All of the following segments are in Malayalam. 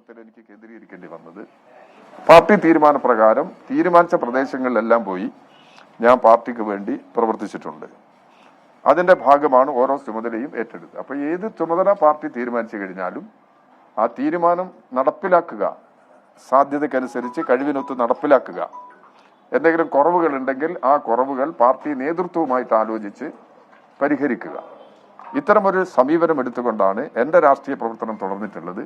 പ്രവർത്തനത്തിൽ എനിക്ക് കേന്ദ്രീകരിക്കേണ്ടി വന്നത്. പാർട്ടി തീരുമാനപ്രകാരം തീരുമാനിച്ച പ്രദേശങ്ങളിലെല്ലാം പോയി ഞാൻ പാർട്ടിക്ക് വേണ്ടി പ്രവർത്തിച്ചിട്ടുണ്ട്. അതിന്റെ ഭാഗമാണ് ഓരോ ചുമതലയും ഏറ്റെടുത്തത്. അപ്പൊ ഏത് ചുമതല പാർട്ടി തീരുമാനിച്ചു കഴിഞ്ഞാലും ആ തീരുമാനം നടപ്പിലാക്കുക സാധ്യതയ്ക്കനുസരിച്ച് കഴിവിനൊത്ത് നടപ്പിലാക്കുക. എന്തെങ്കിലും കുറവുകൾ ഉണ്ടെങ്കിൽ ആ കുറവുകൾ പാർട്ടി നേതൃത്വവുമായിട്ട് ആലോചിച്ച് പരിഹരിക്കുക. ഇത്തരമൊരു സമീപനം എടുത്തുകൊണ്ടാണ് എന്റെ രാഷ്ട്രീയ പ്രവർത്തനം തുടർന്നിട്ടുള്ളത്.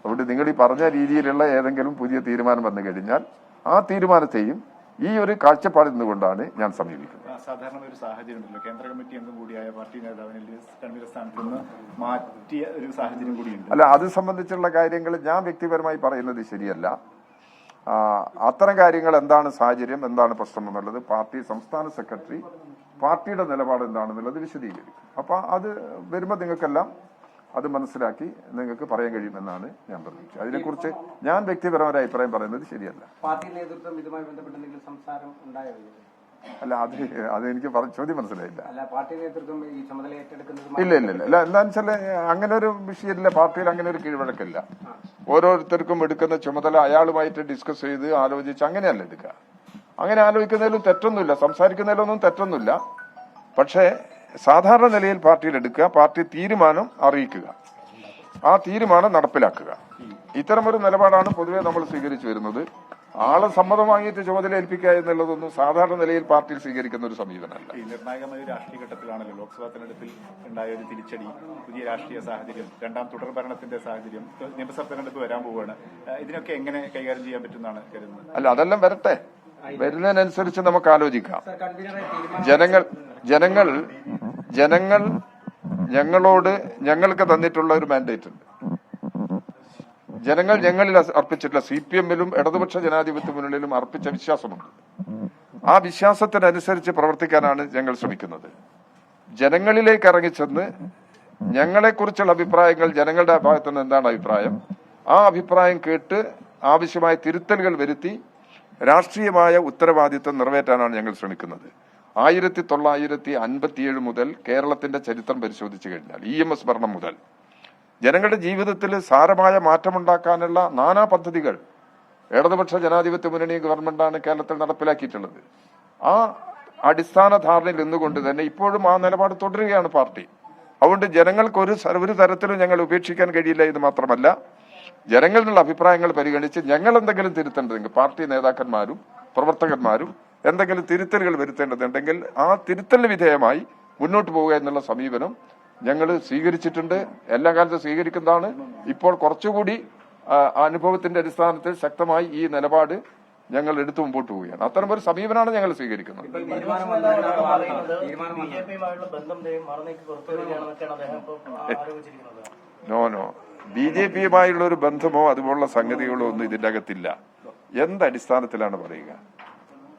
അതുകൊണ്ട് നിങ്ങൾ ഈ പറഞ്ഞ രീതിയിലുള്ള ഏതെങ്കിലും പുതിയ തീരുമാനം വന്നു കഴിഞ്ഞാൽ ആ തീരുമാനത്തെയും ഈ ഒരു കാഴ്ചപ്പാടിൽ നിന്നുകൊണ്ടാണ് ഞാൻ സമീപിക്കുന്നത്. സാധാരണ ഒരു സാഹചര്യം ഉണ്ടല്ലോ. കേന്ദ്ര കമ്മിറ്റി അംഗം കൂടിയായ പാർട്ടി നേതാവിനെ കൺവീനർ സ്ഥാനത്ത് നിന്ന് മാറ്റിയ ഒരു സാഹചര്യം കൂടിയുണ്ട്. അല്ല അത് സംബന്ധിച്ചുള്ള കാര്യങ്ങൾ ഞാൻ വ്യക്തിപരമായി പറയുന്നത് ശരിയല്ല. അത്തരം കാര്യങ്ങൾ എന്താണ് സാഹചര്യം എന്താണ് പ്രശ്നം എന്നുള്ളത് പാർട്ടി സംസ്ഥാന സെക്രട്ടറി പാർട്ടിയുടെ നിലപാട് എന്താണെന്നുള്ളത് വിശദീകരിക്കും. അപ്പൊ അത് വരുമ്പോൾ നിങ്ങൾക്കെല്ലാം അത് മനസ്സിലാക്കി നിങ്ങൾക്ക് പറയാൻ കഴിയുമെന്നാണ് ഞാൻ പ്രതീക്ഷിച്ചത്. അതിനെക്കുറിച്ച് ഞാൻ വ്യക്തിപരമായ അഭിപ്രായം പറയുന്നത് ശരിയല്ല. പാർട്ടി നേതൃത്വം ഇതുമായി ബന്ധപ്പെട്ട് എന്തെങ്കിലും സംസാരം ഉണ്ടായോ അല്ല അത് അത് എനിക്ക് ചോദ്യം മനസ്സിലായില്ല. ഇല്ല ഇല്ല ഇല്ല. എന്താണെന്ന് വെച്ചാൽ അങ്ങനെ ഒരു വിഷയമില്ല. പാർട്ടിയിൽ അങ്ങനെ ഒരു കീഴ്വഴക്കില്ല. ഓരോരുത്തർക്കും എടുക്കുന്ന ചുമതല അയാളുമായിട്ട് ഡിസ്കസ് ചെയ്ത് ആലോചിച്ച് അങ്ങനെയല്ല എടുക്കുക. അങ്ങനെ ആലോചിക്കുന്നതിലും തെറ്റൊന്നുമില്ല. സംസാരിക്കുന്നതിലൊന്നും തെറ്റൊന്നുമില്ല. പക്ഷേ സാധാരണ നിലയിൽ പാർട്ടിയിൽ എടുക്കുക പാർട്ടി തീരുമാനം അറിയിക്കുക. ആ തീരുമാനം നടപ്പിലാക്കുക. ഇത്തരമൊരു നിലപാടാണ് പൊതുവെ നമ്മൾ സ്വീകരിച്ചു വരുന്നത്. ആളെ സമ്മതം വാങ്ങിയിട്ട് ചുമതല ഏൽപ്പിക്കുക എന്നുള്ളതൊന്നും സാധാരണ നിലയിൽ പാർട്ടിയിൽ സ്വീകരിക്കുന്ന ഒരു സമീപനമല്ല. ഈ നിർണായകമായ രാഷ്ട്രീയ ഘട്ടത്തിലാണല്ലോ ലോക്സഭാ തെരഞ്ഞെടുപ്പിൽ ഉണ്ടായ ഒരു തിരിച്ചടി പുതിയ രാഷ്ട്രീയ സാഹചര്യം രണ്ടാം തുടർ ഭരണത്തിന്റെ സാഹചര്യം നിയമസഭാ തെരഞ്ഞെടുപ്പ് വരാൻ പോവുകയാണ്. ഇതിനൊക്കെ എങ്ങനെ കൈകാര്യം ചെയ്യാൻ പറ്റുന്നതാണ് കരുതുന്നത്? അല്ല അതെല്ലാം വരട്ടെ. വരുന്നതിനനുസരിച്ച് നമുക്ക് ആലോചിക്കാം. ജനങ്ങൾ ജനങ്ങൾ ജനങ്ങൾ ഞങ്ങളോട് ഞങ്ങൾക്ക് തന്നിട്ടുള്ള ഒരു മാൻഡേറ്റ് ഉണ്ട്. ജനങ്ങൾ ഞങ്ങളിൽ അർപ്പിച്ചിട്ടുള്ള സി പി എമ്മിലും ഇടതുപക്ഷ ജനാധിപത്യ മുന്നണിയിലും അർപ്പിച്ച വിശ്വാസമുണ്ട്. ആ വിശ്വാസത്തിനനുസരിച്ച് പ്രവർത്തിക്കാനാണ് ഞങ്ങൾ ശ്രമിക്കുന്നത്. ജനങ്ങളിലേക്ക് ഇറങ്ങിച്ചെന്ന് ഞങ്ങളെക്കുറിച്ചുള്ള അഭിപ്രായങ്ങൾ ജനങ്ങളുടെ ഭാഗത്തു നിന്ന് എന്താണ് അഭിപ്രായം? ആ അഭിപ്രായം കേട്ട് ആവശ്യമായ തിരുത്തലുകൾ വരുത്തി രാഷ്ട്രീയമായ ഉത്തരവാദിത്വം നിറവേറ്റാനാണ് ഞങ്ങൾ ശ്രമിക്കുന്നത്. ആയിരത്തി തൊള്ളായിരത്തി അൻപത്തിയേഴ് മുതൽ കേരളത്തിന്റെ ചരിത്രം പരിശോധിച്ചു കഴിഞ്ഞാൽ ഇ എം എസ് ഭരണം മുതൽ ജനങ്ങളുടെ ജീവിതത്തിൽ സാരമായ മാറ്റമുണ്ടാക്കാനുള്ള നാനാ പദ്ധതികൾ ഇടതുപക്ഷ ജനാധിപത്യ മുന്നണി ഗവൺമെന്റാണ് കേരളത്തിൽ നടപ്പിലാക്കിയിട്ടുള്ളത്. ആ അടിസ്ഥാന ധാരണയിൽ നിന്നുകൊണ്ട് തന്നെ ഇപ്പോഴും ആ നിലപാട് തുടരുകയാണ് പാർട്ടി. അതുകൊണ്ട് ജനങ്ങൾക്ക് ഒരു ഒരു തരത്തിലും ഞങ്ങൾ ഉപേക്ഷിക്കാൻ കഴിയില്ല എന്ന് മാത്രമല്ല ജനങ്ങളുടെ അഭിപ്രായങ്ങൾ പരിഗണിച്ച് ഞങ്ങൾ എന്തെങ്കിലും തിരുത്തേണ്ടതെങ്കിൽ പാർട്ടി നേതാക്കന്മാരും പ്രവർത്തകന്മാരും എന്തെങ്കിലും തിരുത്തലുകൾ വരുത്തേണ്ടതുണ്ടെങ്കിൽ ആ തിരുത്തലിന് വിധേയമായി മുന്നോട്ട് പോവുക എന്നുള്ള സമീപനം ഞങ്ങൾ സ്വീകരിച്ചിട്ടുണ്ട്. എല്ലാ കാലത്തും സ്വീകരിക്കുന്നതാണ്. ഇപ്പോൾ കുറച്ചുകൂടി അനുഭവത്തിന്റെ അടിസ്ഥാനത്തിൽ ശക്തമായി ഈ നിലപാട് ഞങ്ങൾ എടുത്തു മുമ്പോട്ട് പോവുകയാണ്. അത്തരം ഒരു സമീപനമാണ് ഞങ്ങൾ സ്വീകരിക്കുന്നത്. നോ നോ ബി ജെ പിയുമായുള്ള ഒരു ബന്ധമോ അതുപോലുള്ള സംഗതികളോ ഒന്നും ഇതിന്റെ അകത്തില്ല. എന്തടിസ്ഥാനത്തിലാണ് പറയുക?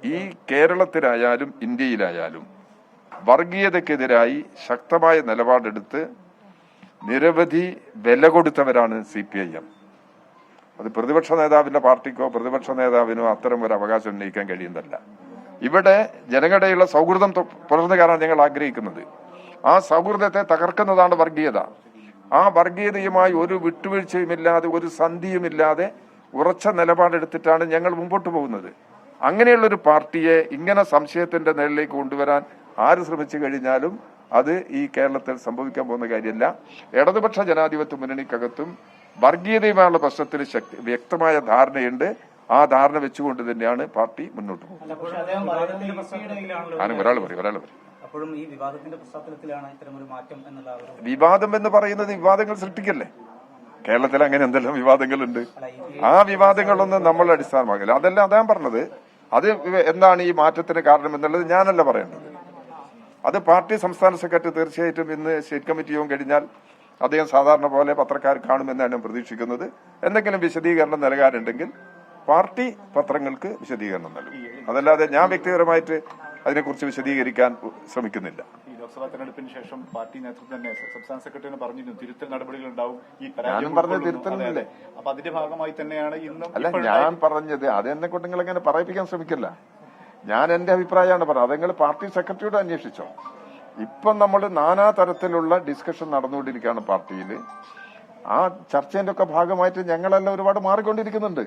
ഈ കേരളത്തിലായാലും ഇന്ത്യയിലായാലും വർഗീയതക്കെതിരായി ശക്തമായ നിലപാടെടുത്ത് നിരവധി വില കൊടുത്തവരാണ് സി പി ഐ എം. അത് പ്രതിപക്ഷ നേതാവിന്റെ പാർട്ടിക്കോ പ്രതിപക്ഷ നേതാവിനോ അത്തരം ഒരു അവകാശം ഉന്നയിക്കാൻ കഴിയുന്നതല്ല. ഇവിടെ ജനങ്ങളുടെയുള്ള സൗഹൃദം പുലർന്നു കയറാൻ ഞങ്ങൾ ആഗ്രഹിക്കുന്നത്. ആ സൗഹൃദത്തെ തകർക്കുന്നതാണ് വർഗീയത. ആ വർഗീയതയുമായി ഒരു വിട്ടുവീഴ്ചയുമില്ലാതെ ഒരു സന്ധിയുമില്ലാതെ ഉറച്ച നിലപാടെടുത്തിട്ടാണ് ഞങ്ങൾ മുമ്പോട്ട് പോകുന്നത്. അങ്ങനെയുള്ള ഒരു പാർട്ടിയെ ഇങ്ങനെ സംശയത്തിന്റെ നിഴലിലേക്ക് കൊണ്ടുവരാൻ ആര് ശ്രമിച്ചു കഴിഞ്ഞാലും അത് ഈ കേരളത്തിൽ സംഭവിക്കാൻ പോകുന്ന കാര്യമല്ല. ഇടതുപക്ഷ ജനാധിപത്യ മുന്നണിക്കകത്തും വർഗീയതയുമായുള്ള പ്രശ്നത്തിൽ ശക്തി വ്യക്തമായ ധാരണയുണ്ട്. ആ ധാരണ വെച്ചുകൊണ്ട് തന്നെയാണ് പാർട്ടി മുന്നോട്ട് പോകുന്നത്. ഒരാൾ പറയും ഒരാൾ പറയും. അപ്പോഴും ഈ വിവാദത്തിന്റെ പശ്ചാത്തലത്തിലാണ് ഇത്തരമൊരു മാറ്റം എന്നുള്ള വിവാദം എന്ന് പറയുന്നത് വിവാദങ്ങൾ സൃഷ്ടിക്കല്ലേ? കേരളത്തിൽ അങ്ങനെ എന്തെല്ലാം വിവാദങ്ങളുണ്ട്? ആ വിവാദങ്ങളൊന്നും നമ്മൾ അടിസ്ഥാനമാകില്ല അതെല്ലാം അതാ പറഞ്ഞത്. അത് എന്താണ് ഈ മാറ്റത്തിന് കാരണം എന്നുള്ളത് ഞാനല്ല പറയേണ്ടത്. അത് പാർട്ടി സംസ്ഥാന സെക്രട്ടറി തീർച്ചയായിട്ടും ഇന്ന് സ്റ്റേറ്റ് കമ്മിറ്റി യോഗം കഴിഞ്ഞാൽ അദ്ദേഹം സാധാരണ പോലെ പത്രക്കാർ കാണുമെന്നാണ് ഞാൻ പ്രതീക്ഷിക്കുന്നത്. എന്തെങ്കിലും വിശദീകരണം നൽകാനുണ്ടെങ്കിൽ പാർട്ടി പത്രങ്ങൾക്ക് വിശദീകരണം നൽകും. അതല്ലാതെ ഞാൻ വ്യക്തിപരമായിട്ട് അതിനെക്കുറിച്ച് വിശദീകരിക്കാൻ ശ്രമിക്കുന്നില്ല. ലോക്സഭാ തെരഞ്ഞെടുപ്പിന് ശേഷം പാർട്ടി നേതൃത്വം തന്നെ സംസ്ഥാന സെക്രട്ടറി പറഞ്ഞിരുന്നു തിരുത്തൽ നടപടികൾ ഉണ്ടാവും ഈ പരാജയം അതെ. അപ്പൊ അതിന്റെ ഭാഗമായി തന്നെയാണ് ഇന്നും അല്ല ഞാൻ പറഞ്ഞത് അത് എന്നെ കൊണ്ട് നിങ്ങൾ അങ്ങനെ പറയിപ്പിക്കാൻ ശ്രമിക്കില്ല. ഞാൻ എന്റെ അഭിപ്രായമാണ് പറഞ്ഞത്. അതെങ്കിൽ പാർട്ടി സെക്രട്ടറിയോട് അന്വേഷിച്ചോ. ഇപ്പം നമ്മൾ നാനാ തരത്തിലുള്ള ഡിസ്കഷൻ നടന്നുകൊണ്ടിരിക്കുകയാണ് പാർട്ടിയിൽ. ആ ചർച്ചേന്റെ ഒക്കെ ഭാഗമായിട്ട് ഞങ്ങളെല്ലാം ഒരുപാട് മാറിക്കൊണ്ടിരിക്കുന്നുണ്ട്.